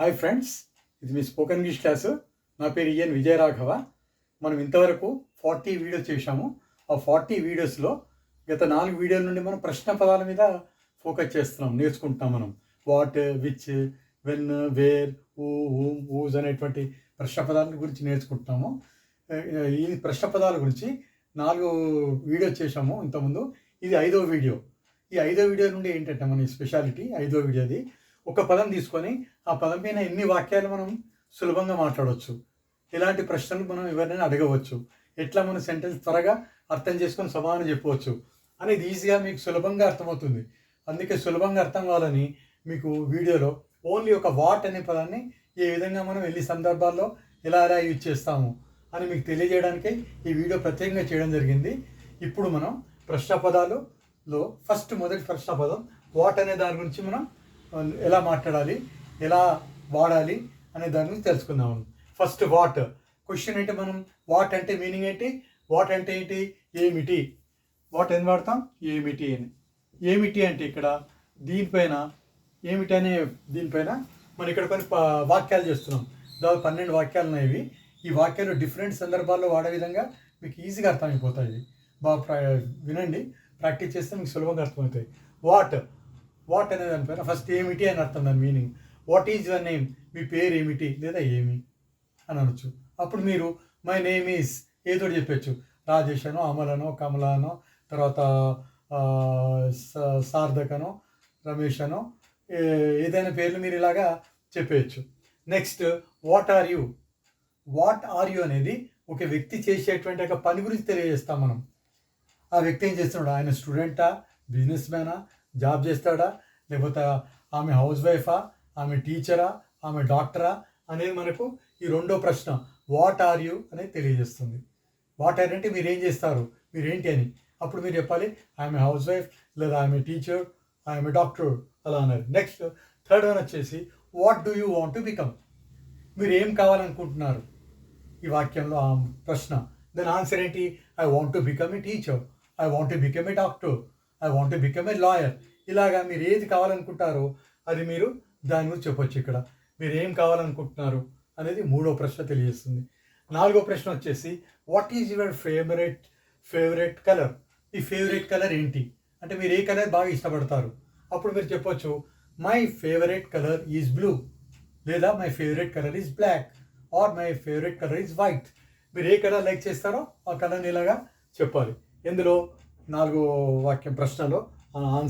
Hi friends ఇది మీ spoken English class నా పేరు ఈఎన్ విజయరాఘవ. మనం ఇంతవరకు ఫార్టీ వీడియోస్ చేశాము. ఆ ఫార్టీ వీడియోస్లో గత నాలుగు వీడియోల నుండి మనం ప్రశ్న పదాల మీద ఫోకస్ చేస్తున్నాం నేర్చుకుంటున్నాం మనం. What which when where who whom whose అనేటువంటి ప్రశ్న పదాల గురించి నేర్చుకుంటున్నాము. ఈ ప్రశ్న పదాల గురించి నాలుగు వీడియోస్ చేశాము ఇంతకుముందు. ఇది ఐదో వీడియో ఈ ఐదో వీడియో నుండి ఏంటంటే మన స్పెషాలిటీ ఐదో వీడియోది ఒక పదం తీసుకొని ఆ పదం పైన ఎన్ని వాక్యాలు మనం సులభంగా మాట్లాడవచ్చు? ఇలాంటి ప్రశ్నలు మనం ఎవరినైనా అడగవచ్చు. ఎట్లా మన సెంటెన్స్ త్వరగా అర్థం చేసుకొని సమాధానం చెప్పవచ్చు? అనేది ఈజీగా మీకు సులభంగా అర్థమవుతుంది. అందుకే సులభంగా అర్థం కావాలని మీకు వీడియోలో ఓన్లీ ఒక వాట్ అనే పదాన్ని ఏ విధంగా మనం వెళ్ళి సందర్భాల్లో ఎలా ఎలా యూజ్ చేస్తాము అని మీకు తెలియజేయడానికే ఈ వీడియో ప్రత్యేకంగా చేయడం జరిగింది. ఇప్పుడు మనం ప్రశ్న పదాలులో ఫస్ట్ మొదటి ప్రశ్న పదం వాట్ అనే దాని గురించి మనం ఎలా మాట్లాడాలి ఎలా వాడాలి అనే దాని గురించి తెలుసుకుందాం. ఫస్ట్ వాట్ క్వశ్చన్ ఏంటి మనం? వాట్ అంటే మీనింగ్ ఏంటి? వాట్ అంటే ఏంటి? ఏమిటి? వాట్ ఏం వాడతాం? ఏమిటి అని. ఏమిటి అంటే ఇక్కడ దీనిపైన ఏమిటి అనే దీనిపైన మనం ఇక్కడ కొన్ని వాక్యాలు చేస్తున్నాం. దాదాపు పన్నెండు వాక్యాలు ఉన్నాయి ఈ వాక్యాలు డిఫరెంట్ సందర్భాల్లో వాడే విధంగా మీకు ఈజీగా అర్థమైపోతాయి. బాగా ప్రా వినండి. ప్రాక్టీస్ చేస్తే మీకు సులభంగా అర్థమవుతాయి. వాట్ వాట్ అనే దానిపైన ఫస్ట్ ఏమిటి అని అర్థం దాని meaning what is your name మీ పేరు ఏమిటి? లేదా ఏమి? అని అనొచ్చు. అప్పుడు మీరు మై నేమ్ ఈజ్ ఏదో చెప్పచ్చు. రాజేష్ అనో అమలనో కమలానో తర్వాత స- సార్థకనో రమేష్ అనో ఏదైనా పేర్లు మీరు ఇలాగా చెప్పేయచ్చు. Next what are you what are you అనేది ఒక వ్యక్తి చేసేటువంటి ఒక పని గురించి తెలియజేస్తాం మనం. ఆ వ్యక్తి ఏం చేస్తున్నాడు? ఆయన స్టూడెంటా? బిజినెస్ మ్యానా? జాబ్ చేస్తాడా? లేకపోతే ఆమె హౌస్ వైఫా? ఆమె టీచరా? ఆమె డాక్టరా? అనేది మనకు ఈ రెండో ప్రశ్న. వాట్ ఆర్ యూ అనేది తెలియజేస్తుంది. వాట్ ఆర్ అంటే మీరు ఏం చేస్తారు? మీరు ఏంటి అని. అప్పుడు మీరు చెప్పాలి ఆమె హౌస్ వైఫ్ లేదా ఆమె టీచర్ ఆమె డాక్టర్ అలా అన్నారు. నెక్స్ట్ థర్డ్ వన్ వచ్చేసి what do you want to become మీరు ఏం కావాలనుకుంటున్నారు? ఈ వాక్యంలో ఆ ప్రశ్న. దాని ఆన్సర్ ఏంటి? I want to become a teacher I want to become a doctor I want to become a lawyer ఇలాగా మీరు ఏది కావాలనుకుంటారో అది మీరు దాని గురించి చెప్పొచ్చు ఇక్కడ. మీరు ఏం కావాలనుకుంటున్నారు అనేది మూడో ప్రశ్న తెలియజేస్తుంది. నాలుగో ప్రశ్న వచ్చేసి what is your favourite favourite colour ఈ ఫేవరెట్ కలర్ ఏంటి? అంటే మీరు ఏ కలర్ బాగా ఇష్టపడతారు? అప్పుడు మీరు చెప్పొచ్చు my favourite colour is blue లేదా my favourite colour is black or my favourite colour is white మీరు ఏ కలర్ లైక్ చేస్తారో ఆ కలర్ని ఇలాగా చెప్పాలి. ఎందులో? నాలుగో వాక్యం ప్రశ్నలో ఆ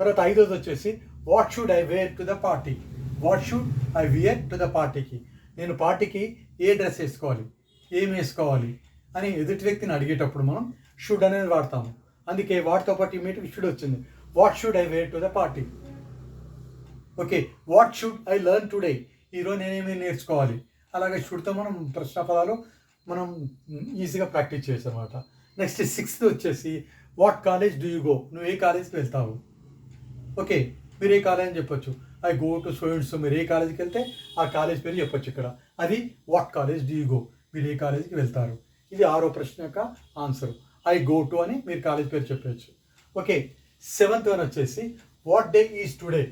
తర్వాత ఐదోది వచ్చేసి what should I wear to the party what should I wear to the పార్టీకి నేను పార్టీకి ఏ డ్రెస్ వేసుకోవాలి? ఏం వేసుకోవాలి? అని ఎదుటి వ్యక్తిని అడిగేటప్పుడు మనం షుడ్ అనేది వాడతాము. అందుకే వాటితో పాటు ఇమీడియట్ షుడ్ వచ్చింది. What should I wear to the party okay what should I learn today ఈరోజు నేనేమి నేర్చుకోవాలి? అలాగే షుడ్తో మనం ప్రశ్న పదాలు మనం ఈజీగా ప్రాక్టీస్ చేయొచ్చు అనమాట నెక్స్ట్ సిక్స్త్ వచ్చేసి what college do you go నువ్వు ఏ కాలేజ్కి వెళ్తావు? ఓకే మీరు ఏ కాలేజ్ అని చెప్పొచ్చు. ఐ గో టు స్టూడెంట్స్ మీరు ఏ కాలేజ్కి వెళ్తే ఆ కాలేజ్ పేరు చెప్పొచ్చు ఇక్కడ. అది what college do you go మీరు ఏ కాలేజ్కి వెళ్తారు? ఇది ఆరో ప్రశ్న యొక్క ఆన్సర్ ఐ గో టు అని మీరు కాలేజ్ పేరు చెప్పచ్చు. ఓకే సెవెంత్ వన్ వచ్చేసి వాట్ డే ఈజ్ టుడే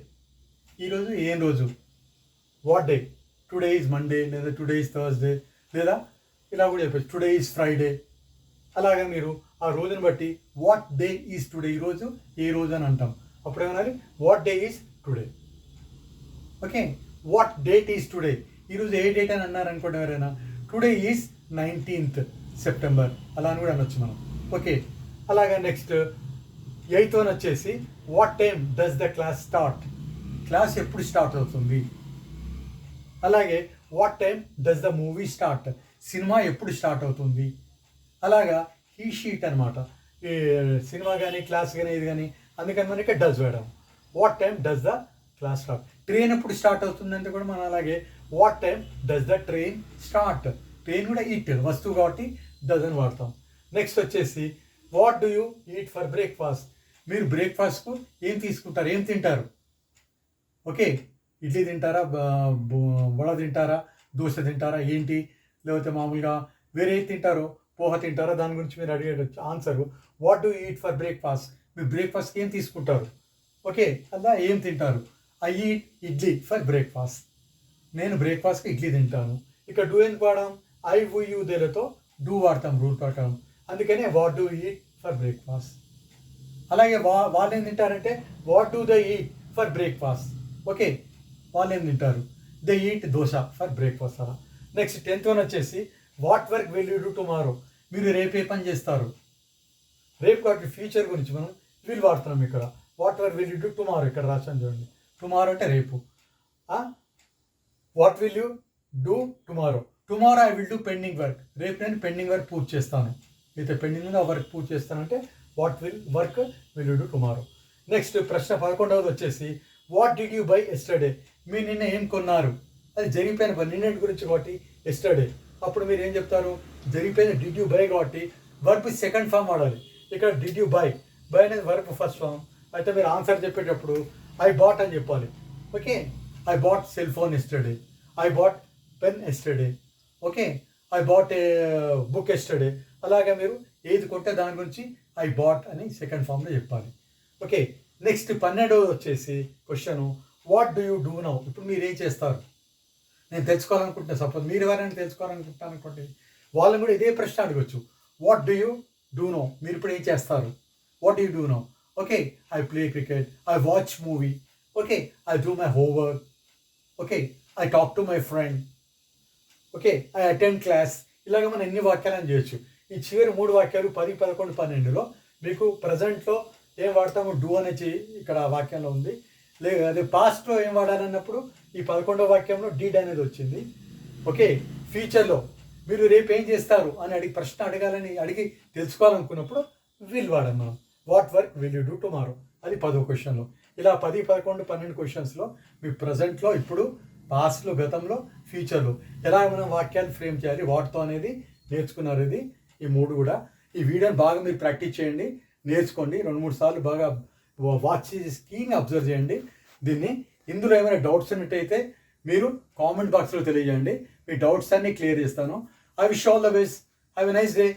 ఈరోజు ఏం రోజు? What day today is Monday లేదా టుడే ఈజ్ థర్స్డే లేదా ఇలా కూడా చెప్పచ్చు. టుడే ఈజ్ ఫ్రైడే అలాగే మీరు ఆ రోజుని బట్టి వాట్ డే ఈజ్ టుడే ఈరోజు ఏ రోజు అని అంటాం. అప్పుడు ఏమనాలి what day is today okay what date is today ఈరోజు ఏ డేట్ అని అన్నారు అనుకోండి ఎవరైనా? టుడే ఈజ్ నైన్టీన్త్ సెప్టెంబర్ అలా అని కూడా అనొచ్చు మనం. ఓకే అలాగే నెక్స్ట్ ఎయిత్ వన్ వచ్చేసి what time does the class start class ఎప్పుడు స్టార్ట్ అవుతుంది? అలాగే what time does the movie start cinema ఎప్పుడు స్టార్ట్ అవుతుంది? అలాగా హీ షీట్ అనమాట ఈ సినిమా కానీ క్లాస్ కానీ ఇది కానీ అందుకని మనకి డస్ వేయడం. What time does the class start train ఎప్పుడు స్టార్ట్ అవుతుందంటే కూడా మనం అలాగే what time does the train start train కూడా ఈట్ వస్తువు కాబట్టి డజన్ అని వాడతాం. నెక్స్ట్ వచ్చేసి what do you eat for breakfast మీరు బ్రేక్ఫాస్ట్కు ఏం తీసుకుంటారు? ఏం తింటారు? ఓకే ఇడ్లీ తింటారా? వడ తింటారా? దోశ తింటారా? ఏంటి? లేకపోతే మామూలుగా వేరే తింటారో? పోహ తింటారా? దాని గురించి మీరు అడిగే answer what do eat for breakfast మీరు బ్రేక్ఫాస్ట్కి ఏం తీసుకుంటారు? ఓకే అలా ఏం తింటారు? I eat idli for breakfast నేను బ్రేక్ఫాస్ట్కి ఇడ్లీ తింటాను. ఇక్కడ డూ ఎందుకు వాడాం? ఐ వు యూ దేలతో డూ వాడతాం రూల్ ప్రకారం. అందుకనే what do eat for breakfast అలాగే వా వాళ్ళు ఏం తింటారంటే what do they eat for breakfast okay వాళ్ళు ఏం తింటారు? They eat dosa for breakfast అలా. నెక్స్ట్ టెన్త్ వన్ వచ్చేసి what work will you do tomorrow మీరు రేపే పని చేస్తారు. రేపు కాబట్టి ఫ్యూచర్ గురించి మనం వీలు వాడుతున్నాం ఇక్కడ. What work will you do tomorrow ఇక్కడ రాశాను చూడండి. టుమారో అంటే రేపు. What will you do tomorrow tomorrow I will do pending work రేపు నేను పెండింగ్ వర్క్ పూర్తి చేస్తాను. అయితే పెండింగ్ ఉంది ఆ వర్క్ పూర్తి చేస్తానంటే what will work will you do tomorrow next ప్రశ్న పదకొండవది వచ్చేసి what did you buy yesterday మీరు నిన్న ఏం కొన్నారు? అది జరిగిపోయిన పని. నిన్నటి గురించి కాబట్టి ఎస్టర్డే అప్పుడు మీరు ఏం చెప్తారు? జరిగిపోయిన డిడ్ యూ బై కాబట్టి వర్బ్ సెకండ్ ఫామ్ వాడాలి. ఇక్కడ డిడ్ యూ బై బై అనేది వర్బ్ ఫస్ట్ ఫామ్ అయితే మీరు ఆన్సర్ చెప్పేటప్పుడు ఐ బాట్ అని చెప్పాలి. Okay? I bought cell phone yesterday I bought pen yesterday okay? I bought a book yesterday అలాగే మీరు ఏది కొంటే దాని గురించి ఐ బాట్ అని సెకండ్ ఫామ్లో చెప్పాలి. ఓకే? నెక్స్ట్ పన్నెండు వచ్చేసి question what do you do now ఇప్పుడు మీరు ఏం చేస్తారు? నేను తెలుసుకోవాలనుకుంటున్నా సపోజ్ మీరు ఎవరైనా తెలుసుకోవాలనుకుంటాను అనుకోండి వాళ్ళని కూడా ఇదే ప్రశ్న అడగచ్చు. What do you do now మీరు ఇప్పుడు ఏం చేస్తారు? What you do now okay I play cricket I watch movie okay I do my homework okay I talk to my friend okay I attend class ఇలాగ మనం ఎన్ని వాక్యాలను చేయొచ్చు? ఈ చివరి మూడు వాక్యాలు పది పదకొండు పన్నెండులో మీకు ప్రజెంట్లో ఏం వాడతాము డూ అనేది ఇక్కడ వాక్యంలో ఉంది. లే అదే పాస్ట్లో ఏం వాడాలన్నప్పుడు ఈ పదకొండో వాక్యంలో డీడ్ అనేది వచ్చింది. ఓకే ఫ్యూచర్లో మీరు రేపు ఏం చేస్తారు అని అడిగి ప్రశ్న అడగాలని అడిగి తెలుసుకోవాలనుకున్నప్పుడు విల్ వాడాం మనం. What work will you do tomorrow అది పదో క్వశ్చన్లో ఇలా పది పదకొండు పన్నెండు క్వశ్చన్స్లో మీ ప్రజెంట్లో ఇప్పుడు పాస్ట్లో గతంలో ఫ్యూచర్లో ఎలా మనం వాక్యాలు ఫ్రేమ్ చేయాలి వాటితో అనేది నేర్చుకున్నారు ఇది. ఈ మూడు కూడా. ఈ వీడియోని బాగా మీరు ప్రాక్టీస్ చేయండి నేర్చుకోండి. రెండు మూడు సార్లు బాగా వాచ్ చేసి కీన్గా అబ్జర్వ్ చేయండి. దీన్ని ఇందులో ఏమైనా డౌట్స్ ఉన్నట్టయితే మీరు కామెంట్ బాక్స్లో తెలియజేయండి. మీ డౌట్స్ అన్ని క్లియర్ చేస్తాను. I wish all the best have a nice day